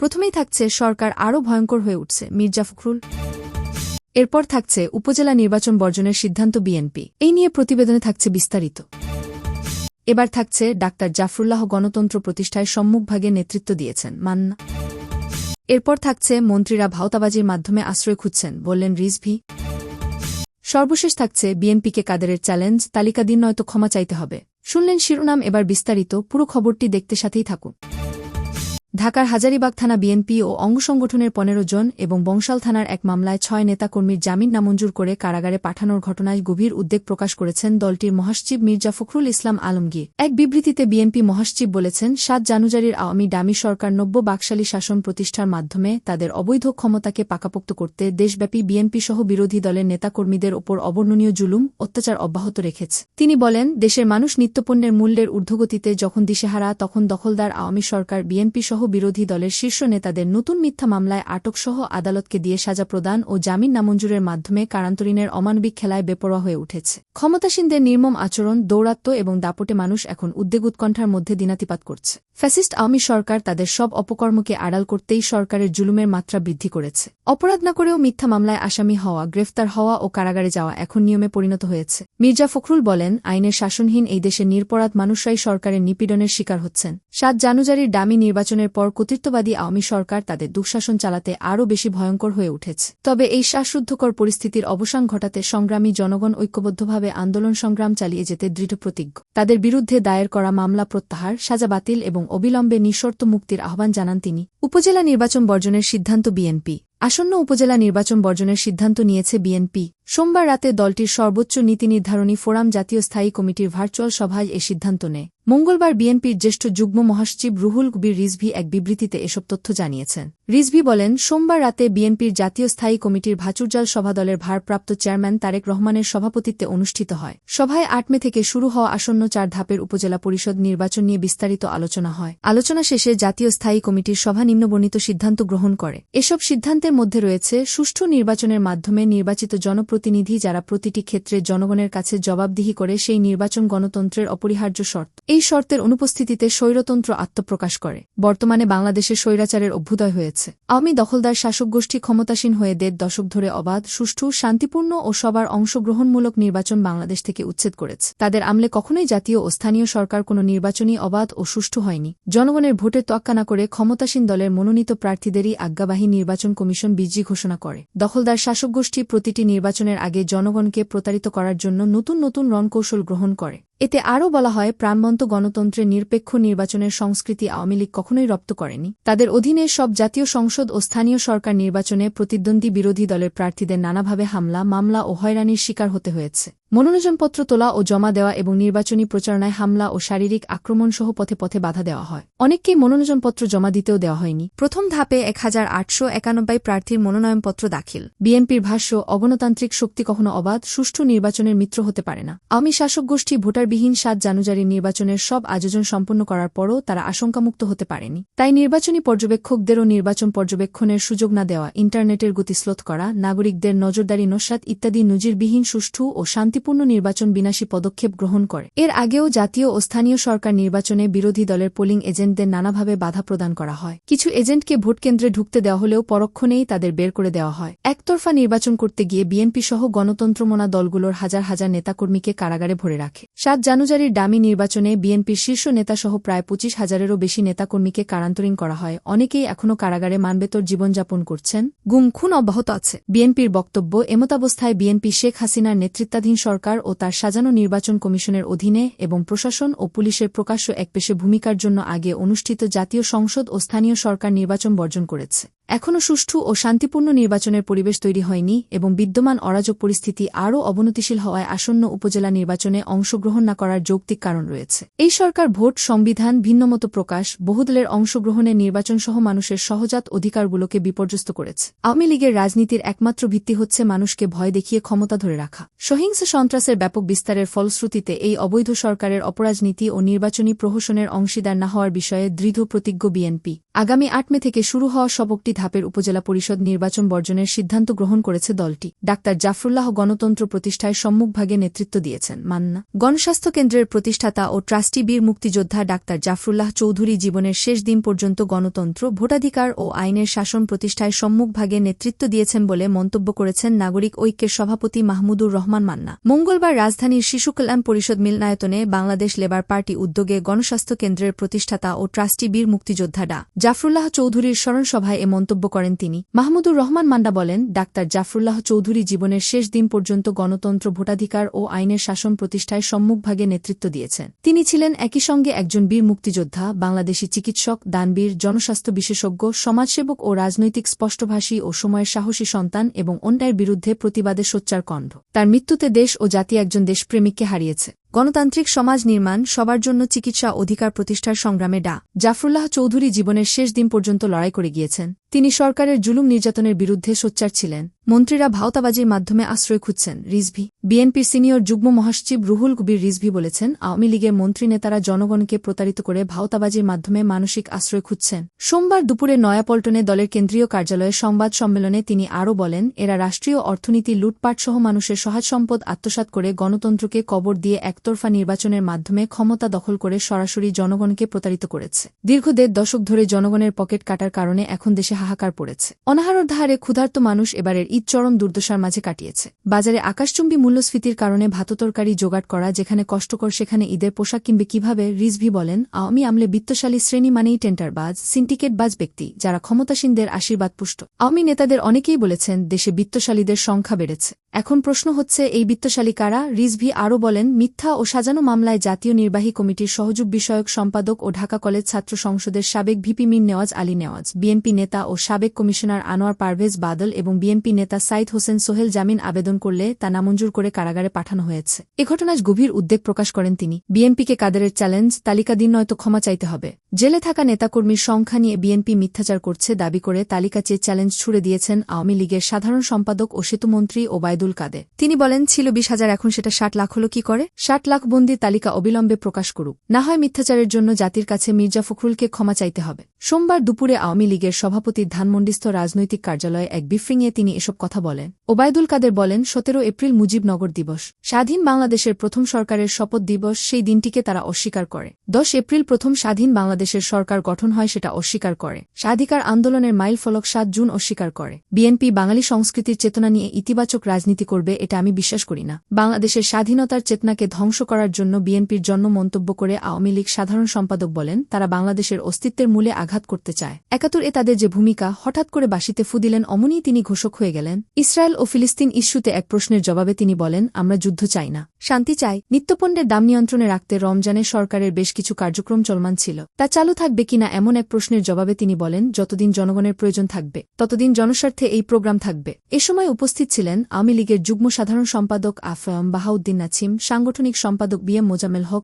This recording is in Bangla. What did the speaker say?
প্রথমেই থাকছে সরকার আরও ভয়ঙ্কর হয়ে উঠছে, মির্জা ফখরুল। এরপর থাকছে উপজেলা নির্বাচন বর্জনের সিদ্ধান্ত বিএনপি। এই নিয়ে প্রতিবেদনে থাকছে বিস্তারিত। এবার থাকছে ডাক্তার জাফরুল্লাহ গণতন্ত্র প্রতিষ্ঠায় সম্মুখভাগে নেতৃত্ব দিয়েছেন, মান্না। এরপর থাকছে মন্ত্রীরা ভাওতাবাজির মাধ্যমে আশ্রয় খুঁজছেন, বললেন রিজভি। সর্বশেষ থাকছে বিএনপিকে কাদেরের চ্যালেঞ্জ তালিকা দিন নয়তো ক্ষমা চাইতে হবে। শুনলেন শিরোনাম, এবার বিস্তারিত, পুরো খবরটি দেখতে সাথেই থাকুন। ঢাকার হাজারিবাগ থানা বিএনপি ও অঙ্গসংগঠনের পনেরো জন এবং বংশাল থানার এক মামলায় ছয় নেতাকর্মীর জামিন নামঞ্জুর করে কারাগারে পাঠানোর ঘটনায় গভীর উদ্বেগ প্রকাশ করেছেন দলটির মহাসচিব মির্জা ফখরুল ইসলাম আলমগীর। এক বিবৃতিতে বিএনপি মহাসচিব বলেছেন, সাত জানুয়ারির আওয়ামী ডামি সরকার নব্য বাকশালী শাসন প্রতিষ্ঠার মাধ্যমে তাদের অবৈধ ক্ষমতাকে পাকাপোক্ত করতে দেশব্যাপী বিএনপি সহ বিরোধী দলের নেতাকর্মীদের ওপর অবর্ণনীয় জুলুম, অত্যাচার অব্যাহত রেখেছে। তিনি বলেন, দেশের মানুষ নিত্যপণ্যের মূল্যের ঊর্ধ্বগতিতে যখন দিশেহারা, তখন দখলদার আওয়ামী সরকার বিএনপি সহ বিরোধী দলের শীর্ষ নেতাদের নতুন মিথ্যা মামলায় আটকসহ আদালতকে দিয়ে সাজা প্রদান ও জামিন নামঞ্জুরের মাধ্যমে কারান্তরিনের অমানবিক খেলায় বেপরোয়া হয়ে উঠেছে। ক্ষমতাসীনদের নির্মম আচরণ দৌরাত্ম্য এবং দাপটে মানুষ এখন উদ্বেগ উৎকণ্ঠার মধ্যে দিনাতিপাত করছে। ফ্যাসিস্ট আওয়ামী সরকার তাদের সব অপকর্মকে আড়াল করতেই সরকারের জুলুমের মাত্রা বৃদ্ধি করেছে। অপরাধ না করেও মিথ্যা মামলায় আসামি হওয়া, গ্রেফতার হওয়া ও কারাগারে যাওয়া এখন নিয়মে পরিণত হয়েছে। মির্জা ফখরুল বলেন, আইনের শাসনহীন এই দেশের নিরপরাধ মানুষরাই সরকারের নিপীড়নের শিকার হচ্ছেন। সাত জানুয়ারির ডামি নির্বাচনের পর কর্তৃত্ববাদী আওয়ামী সরকার তাদের দুঃশাসন চালাতে আরও বেশি ভয়ঙ্কর হয়ে উঠেছে। তবে এই শ্বাসরুদ্ধকর পরিস্থিতির অবসান ঘটাতে সংগ্রামী জনগণ ঐক্যবদ্ধভাবে আন্দোলন সংগ্রাম চালিয়ে যেতে দৃঢ় প্রতিজ্ঞ তাদের বিরুদ্ধে দায়ের করা মামলা প্রত্যাহার, সাজা বাতিল এবং অবিলম্বে নিঃশর্ত মুক্তির আহ্বান জানান তিনি। উপজেলা নির্বাচন বর্জনের সিদ্ধান্ত বিএনপি। আসন্ন উপজেলা নির্বাচন বর্জনের সিদ্ধান্ত নিয়েছে বিএনপি। সোমবার রাতে দলটির সর্বোচ্চ নীতি নির্ধারণী ফোরাম জাতীয় স্থায়ী কমিটির ভার্চুয়াল সভায় এ সিদ্ধান্ত নেয়। মঙ্গলবার বিএনপির জ্যেষ্ঠ যুগ্ম মহাসচিব রুহুল কবির রিজভি এক বিবৃতিতে এসব তথ্য জানিয়েছেন। রিজভি বলেন, সোমবার রাতে বিএনপির জাতীয় স্থায়ী কমিটির ভাচুরজাল সভা দলের ভারপ্রাপ্ত চেয়ারম্যান তারেক রহমানের সভাপতিত্বে অনুষ্ঠিত হয়। সভায় আট মে থেকে শুরু হওয়া আসন্ন চার ধাপের উপজেলা পরিষদ নির্বাচন নিয়ে বিস্তারিত আলোচনা হয়। আলোচনা শেষে জাতীয় স্থায়ী কমিটির সভা নিম্নবর্ণিত সিদ্ধান্ত গ্রহণ করে। এসব সিদ্ধান্তের মধ্যে রয়েছে, সুষ্ঠু নির্বাচনের মাধ্যমে নির্বাচিত জনপ্রতিনিধি যারা প্রতিটি ক্ষেত্রে জনগণের কাছে জবাবদিহি করে সেই নির্বাচন গণতন্ত্রের অপরিহার্য শর্ত। এই শর্তের অনুপস্থিতিতে স্বৈরতন্ত্র আত্মপ্রকাশ করে। বর্তমানে বাংলাদেশে স্বৈরাচারের অভ্যুদয় হয়েছে। আওয়ামী দখলদার শাসক গোষ্ঠী ক্ষমতাসীন হয়ে দেড় দশক ধরে অবাধ, সুষ্ঠু, শান্তিপূর্ণ ও সবার অংশগ্রহণমূলক নির্বাচন বাংলাদেশ থেকে উচ্ছেদ করেছে। তাদের আমলে কখনোই জাতীয় ও স্থানীয় সরকার কোনো নির্বাচনী অবাধ ও সুষ্ঠু হয়নি। জনগণের ভোটের তোয়াক্কা না করে ক্ষমতাসীন দলের মনোনীত প্রার্থীদেরই আজ্ঞাবাহী নির্বাচন কমিশন বিজি ঘোষণা করে। দখলদার শাসক গোষ্ঠী প্রতিটি নির্বাচনের আগে জনগণকে প্রতারিত করার জন্য নতুন নতুন রণকৌশল গ্রহণ করে। এতে আরও বলা হয়, প্রাণবন্ত গণতন্ত্রের নিরপেক্ষ নির্বাচনের সংস্কৃতি আওয়ামী লীগ কখনোই রপ্ত করেনি। তাদের অধীনে সব জাতীয় সংসদ ও স্থানীয় সরকার নির্বাচনে প্রতিদ্বন্দ্বী বিরোধী দলের প্রার্থীদের নানাভাবে হামলা, মামলা ও হয়রানির শিকার হতে হয়েছে। মনোনয়নপত্র তোলা ও জমা দেওয়া এবং নির্বাচনী প্রচারণায় হামলা ও শারীরিক আক্রমণ সহ পথে পথে বাধা দেওয়া হয়। অনেককেই মনোনয়নপত্র জমা দিতেও দেওয়া হয়নি। প্রথম ধাপে এক হাজার আটশো একানব্বই প্রার্থীর মনোনয়নপত্র দাখিল। বিএনপির ভাষ্য, অগণতান্ত্রিক শক্তি কখনো অবাধ, সুষ্ঠু নির্বাচনের মিত্র হতে পারে না। আওয়ামী শাসক গোষ্ঠী ভোটারবিহীন সাত জানুয়ারি নির্বাচনের সব আয়োজন সম্পন্ন করার পরও তারা আশঙ্কামুক্ত হতে পারেনি। তাই নির্বাচনী পর্যবেক্ষকদেরও নির্বাচন পর্যবেক্ষণের সুযোগ না দেওয়া, ইন্টারনেটের গতি স্লোথ করা, নাগরিকদের নজরদারি নস্বাত ইত্যাদি নজিরবিহীন সুষ্ঠু ও শান্তিপূর্ণ নির্বাচন বিনাশী পদক্ষেপ গ্রহণ করে। এর আগেও জাতীয় ও স্থানীয় সরকার নির্বাচনে বিরোধী দলের পোলিং এজেন্টদের নানাভাবে বাধা প্রদান করা হয়। কিছু এজেন্টকে ভোটকেন্দ্রে ঢুকতে দেওয়া হলেও পরক্ষণেই তাদের বের করে দেওয়া হয়। একতরফা নির্বাচন করতে গিয়ে বিএনপি সহ গণতন্ত্রমনা দলগুলোর হাজার হাজার নেতাকর্মীকে কারাগারে ভরে রাখে। সাত জানুয়ারির ডামি নির্বাচনে বিএনপির শীর্ষ নেতাসহ প্রায় পঁচিশ হাজারেরও বেশি নেতাকর্মীকে কারান্তরীণ করা হয়। অনেকেই এখনও কারাগারে মানবেতর জীবনযাপন করছেন। গুম খুন অব্যাহত আছে। বিএনপির বক্তব্য, এমতাবস্থায় বিএনপি শেখ হাসিনার নেতৃত্বাধীন সরকার ও তার সাজানো নির্বাচন কমিশনের অধীনে এবং প্রশাসন ও পুলিশের প্রকাশ্য একপেশে ভূমিকার জন্য আগে অনুষ্ঠিত জাতীয় সংসদ ও স্থানীয় সরকার নির্বাচন বর্জন করেছে। এখনও সুষ্ঠু ও শান্তিপূর্ণ নির্বাচনের পরিবেশ তৈরি হয়নি এবং বিদ্যমান অরাজক পরিস্থিতি আরও অবনতিশীল হওয়ায় আসন্ন উপজেলা নির্বাচনে অংশগ্রহণ না করার যৌক্তিক কারণ রয়েছে। এই সরকার ভোট, সংবিধান, ভিন্নমত প্রকাশ, বহুদলের অংশগ্রহণে নির্বাচনসহ মানুষের সহজাত অধিকারগুলোকে বিপর্যস্ত করেছে। আওয়ামী লীগের রাজনীতির একমাত্র ভিত্তি হচ্ছে মানুষকে ভয় দেখিয়ে ক্ষমতা ধরে রাখা। সহিংস সন্ত্রাসের ব্যাপক বিস্তারের ফলশ্রুতিতে এই অবৈধ সরকারের অপরাজনীতি ও নির্বাচনী প্রহসনের অংশীদার না হওয়ার বিষয়ে দৃঢ় প্রতিজ্ঞ বিএনপি। আগামী আট মে থেকে শুরু হওয়া সবকটি ধাপের উপজেলা পরিষদ নির্বাচন বর্জনের সিদ্ধান্ত গ্রহণ করেছে দলটি। ডাক্তার জাফরুল্লাহ গণতন্ত্র প্রতিষ্ঠায় সম্মুখভাগে নেতৃত্ব দিয়েছেন মান্না। গণস্বাস্থ্য কেন্দ্রের প্রতিষ্ঠাতা ও ট্রাস্টি বীর মুক্তিযোদ্ধা ডাক্তার জাফরুল্লাহ চৌধুরী জীবনের শেষ দিন পর্যন্ত গণতন্ত্র, ভোটাধিকার ও আইনের শাসন প্রতিষ্ঠায় সম্মুখভাগে নেতৃত্ব দিয়েছেন বলে মন্তব্য করেছেন নাগরিক ঐক্যের সভাপতি মাহমুদুর রহমান মান্না। মঙ্গলবার রাজধানীর শিশু কল্যাণ পরিষদ মিলনায়তনে বাংলাদেশ লেবার পার্টি উদ্যোগে গণস্বাস্থ্য কেন্দ্রের প্রতিষ্ঠাতা ও ট্রাস্টি বীর মুক্তিযোদ্ধা ডা জাফরুল্লাহ চৌধুরীর স্মরণসভায় এ মন্তব্য করেন তিনি। মাহমুদুর রহমান মান্ডা বলেন, ডাক্তার জাফরুল্লাহ চৌধুরী জীবনের শেষ দিন পর্যন্ত গণতন্ত্র, ভোটাধিকার ও আইনের শাসন প্রতিষ্ঠায় সম্মুখভাগে নেতৃত্ব দিয়েছেন। তিনি ছিলেন একই সঙ্গে একজন বীর মুক্তিযোদ্ধা, বাংলাদেশি চিকিৎসক, দানবীর, জনস্বাস্থ্য বিশেষজ্ঞ, সমাজসেবক ও রাজনৈতিক স্পষ্টভাষী ও সময়ের সাহসী সন্তান এবং অন্যায়ের বিরুদ্ধে প্রতিবাদে সোচ্চার কণ্ঠ। তার মৃত্যুতে দেশ ও জাতি একজন দেশপ্রেমিককে হারিয়েছে। গণতান্ত্রিক সমাজ নির্মাণ সবার জন্য চিকিৎসা অধিকার প্রতিষ্ঠার সংগ্রামে ডা. জাফরুল্লাহ চৌধুরী জীবনের শেষ দিন পর্যন্ত লড়াই করে গিয়েছেন। তিনি সরকারের জুলুম নির্যাতনের বিরুদ্ধে সোচ্চার ছিলেন। মন্ত্রীরা ভাওতাবাজির মাধ্যমে আশ্রয় খুঁজছেন রিজভি। বিএনপির সিনিয়র যুগ্ম মহাসচিব রুহুল কবির রিজভি বলেছেন, আওয়ামী লীগের মন্ত্রী নেতারা জনগণকে প্রতারিত করে ভাওতাবাজির মাধ্যমে মানসিক আশ্রয় খুঁজছেন। সোমবার দুপুরে নয়াপল্টনে দলের কেন্দ্রীয় কার্যালয়ে সংবাদ সম্মেলনে তিনি আরও বলেন, এরা রাষ্ট্রীয় অর্থনীতি, লুটপাটসহ মানুষের সহায় সম্পদ আত্মসাৎ করে গণতন্ত্রকে কবর দিয়ে একতরফা নির্বাচনের মাধ্যমে ক্ষমতা দখল করে সরাসরি জনগণকে প্রতারিত করেছে। দীর্ঘ দেড় দশক ধরে জনগণের পকেট কাটার কারণে এখন দেশে হাহাকার পড়েছে। অনাহারর ধারে ক্ষুধার্ত মানুষ এবারের ঈদ চরম দুর্দশার মাঝে কাটিয়েছে। বাজারে আকাশচুম্বী মূল্যস্ফীতির কারণে ভাততরকারি জোগাড় করা, যেখানে কষ্টকর, সেখানে ঈদের পোশাক কিনবে কীভাবে, রিজভি বলেন, আওয়ামী আমলে বিত্তশালী শ্রেণি মানেই টেন্টার বাজ সিন্ডিকেট বাজ ব্যক্তি, যারা ক্ষমতাসীনদের আশীর্বাদ পুষ্ট। আওয়ামী নেতাদের অনেকেই বলেছেন, দেশে বিত্তশালীদের সংখ্যা বেড়েছে। এখন প্রশ্ন হচ্ছে, এই বিত্তশালী কারা রিজভি আরও বলেন, মিথ্যা ও সাজানো মামলায় জাতীয় নির্বাহী কমিটির সহযোগ বিষয়ক সম্পাদক ও ঢাকা কলেজ ছাত্র সংসদের সাবেক ভিপি মির নেওয়াজ আলী নেওয়াজ, বিএনপি নেতা ও সাবেক কমিশনার আনোয়ার পারভেজ বাদল এবং বিএনপি নেতা সাইদ হোসেন সোহেল জামিন আবেদন করলে তা নামঞ্জুর করে কারাগারে পাঠানো হয়েছে। এ ঘটনায় গভীর উদ্বেগ প্রকাশ করেন তিনি। বিএনপিকে কাদেরের চ্যালেঞ্জ, তালিকা দিন নয়তো ক্ষমা চাইতে হবে। জেলে থাকা নেতাকর্মীর সংখ্যা নিয়ে বিএনপি মিথ্যাচার করছে দাবি করে তালিকা চেয়ে চ্যালেঞ্জ ছুড়ে দিয়েছেন আওয়ামী লীগের সাধারণ সম্পাদক ও সেতুমন্ত্রী ওবায়দুল কাদের। তিনি বলেন, ছিল বিশ হাজার, এখন সেটা ষাট লাখ হল, কি করে? ষাট লাখ বন্দির তালিকা অবিলম্বে প্রকাশ করুক। না হয় মিথ্যাচারের জন্য জাতির কাছে মির্জা ফখরুলকে ক্ষমা চাইতে হবে। সোমবার দুপুরে আওয়ামী লীগের সভাপতির ধানমন্ডিস্থ রাজনৈতিক কার্যালয়ে এক বিফ্রিংয়ে তিনি এসব কথা বলেন। ওবায়দুল কাদের বলেন, সতেরো এপ্রিল মুজিবনগর দিবস। স্বাধীন বাংলাদেশের প্রথম সরকারের শপথ দিবস, সেই দিনটিকে তারা অস্বীকার করে। দশ এপ্রিল প্রথম স্বাধীন বাংলাদেশের সরকার গঠন হয়, সেটা অস্বীকার করে। স্বাধিকার আন্দোলনের মাইল ফলক সাত জুন অস্বীকার করে। বিএনপি বাঙালি সংস্কৃতির চেতনা নিয়ে ইতিবাচক রাজনীতি করবে, এটা আমি বিশ্বাস করি না। বাংলাদেশের স্বাধীনতার চেতনাকে ধ্বংস করার জন্য বিএনপির জন্য মন্তব্য করে আওয়ামী লীগ সাধারণ সম্পাদক বলেন, তারা বাংলাদেশের অস্তিত্বের মূলে আঘাত করতে চায়। একাত্তর এ তাদের যে ভূমিকা, হঠাৎ করে বাসিতে ফু দিলেন, অমনই তিনি ঘোষক হয়ে গেলেন। ইসরায়েল ও ফিলিস্তিন ইস্যুতে এক প্রশ্নের জবাবে তিনি বলেন, আমরা যুদ্ধ চাই না। শান্তি চাই। নিত্যপণ্যের দাম নিয়ন্ত্রণে রাখতে রমজানে সরকারের বেশ কিছু কার্যক্রম চলমান ছিল। তা চালু থাকবে কিনা এমন এক প্রশ্নের জবাবে তিনি বলেন, যতদিন জনগণের প্রয়োজন থাকবে, ততদিন জনস্বার্থে এই প্রোগ্রাম থাকবে। এ সময় উপস্থিত ছিলেন আওয়ামী লীগের যুগ্ম সাধারণ সম্পাদক আফয়ম বাহাউদ্দিন নাছিম সাংগঠনিক সম্পাদক বি এম মোজামেল হক